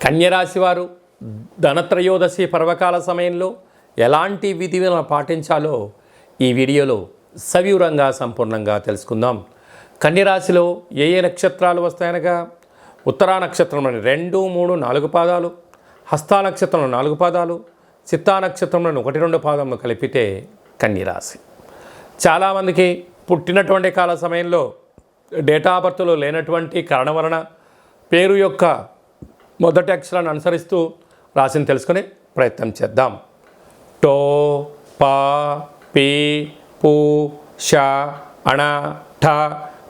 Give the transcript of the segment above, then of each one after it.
కన్యరాశి వారు ధనత్రయోదశి పర్వకాల సమయంలో ఎలాంటి విధులను పాటించాలో ఈ వీడియోలో సవివరంగా సంపూర్ణంగా తెలుసుకుందాం. కన్యరాశిలో ఏ ఏ నక్షత్రాలు వస్తాయనగా? ఉత్తరా నక్షత్రంలోని రెండు మూడు నాలుగు పాదాలు హస్తా నక్షత్రంలో నాలుగు పాదాలు చిత్తా నక్షత్రంలోని ఒకటి రెండు పాదములు కలిపితే కన్యరాశి. చాలామందికి పుట్టినటువంటి కాల సమయంలో డేటా బర్త్లో లేనటువంటి కారణం వలన పేరు యొక్క మొదటి అక్షరాన్ని అనుసరిస్తూ రాశిని తెలుసుకునే ప్రయత్నం చేద్దాం. టో పా పి పూ ష అణ ఠ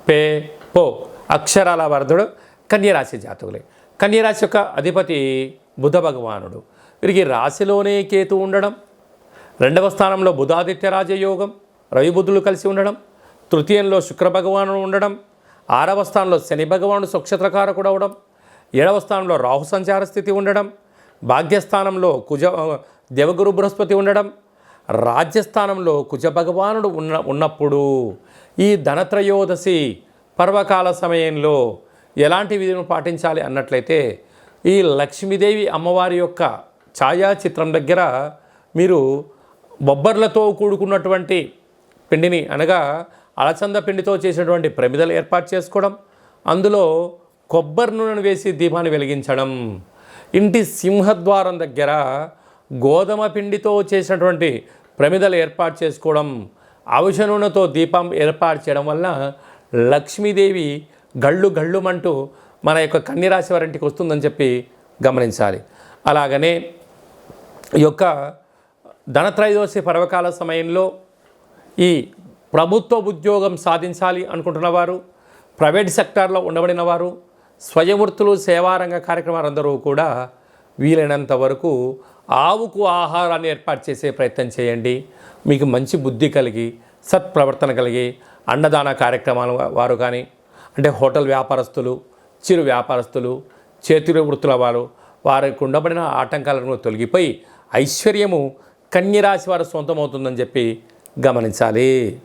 పే పో అక్షరాల వరదుడు కన్యరాశి జాతకులే. కన్యరాశి యొక్క అధిపతి బుధ భగవానుడు. వీరికి రాశిలోనే కేతు ఉండడం రెండవ స్థానంలో బుధాదిత్య రాజయోగం రవిబుద్ధులు కలిసి ఉండడం తృతీయంలో శుక్ర భగవానుడు ఉండడం ఆరవ స్థానంలో శని భగవానుడు సుక్షత్రకారకుడు అవడం ఏడవ స్థానంలో రాహు సంచార స్థితి ఉండడం భాగ్యస్థానంలో కుజ దేవగురు బృహస్పతి ఉండడం రాజ్యస్థానంలో కుజ భగవానుడు ఉన్న ఉన్నప్పుడు ఈ ధనత్రయోదశి పర్వకాల సమయంలో ఎలాంటి విధులను పాటించాలి అన్నట్లయితే ఈ లక్ష్మీదేవి అమ్మవారి యొక్క ఛాయాచిత్రం దగ్గర మీరు బొబ్బర్లతో కూడుకున్నటువంటి పిండిని అనగా అలచంద పిండితో చేసినటువంటి ప్రమిదలు ఏర్పాటు చేసుకోవడం అందులో కొబ్బరి నూనెను వేసి దీపాన్ని వెలిగించడం. ఇంటి సింహద్వారం దగ్గర గోధుమ పిండితో చేసినటువంటి ప్రమిదలు ఏర్పాటు చేసుకోవడం అవిష నూనెతో దీపం ఏర్పాటు చేయడం వల్ల లక్ష్మీదేవి గళ్ళు గళ్ళుమంటూ మన యొక్క కన్యరాశి వారింటికి వస్తుందని చెప్పి గమనించాలి. అలాగనే ఈ యొక్క ధనత్రయోదశి పర్వకాల సమయంలో ఈ ప్రభుత్వ ఉద్యోగం సాధించాలి అనుకుంటున్న వారు ప్రైవేట్ సెక్టార్లో ఉండబడిన వారు స్వయం వృత్తులు సేవారంగ కార్యక్రమాలు అందరూ కూడా వీలైనంత వరకు ఆవుకు ఆహారాన్ని ఏర్పాటు చేసే ప్రయత్నం చేయండి. మీకు మంచి బుద్ధి కలిగి సత్ప్రవర్తన కలిగి అన్నదాన కార్యక్రమాలు వారు కానీ అంటే హోటల్ వ్యాపారస్తులు చిరు వ్యాపారస్తులు చేతి వృత్తుల వారు వారికి ఉండబడిన ఆటంకాలను తొలగిపోయి ఐశ్వర్యము కన్యరాశి వారు సొంతమవుతుందని చెప్పి గమనించాలి.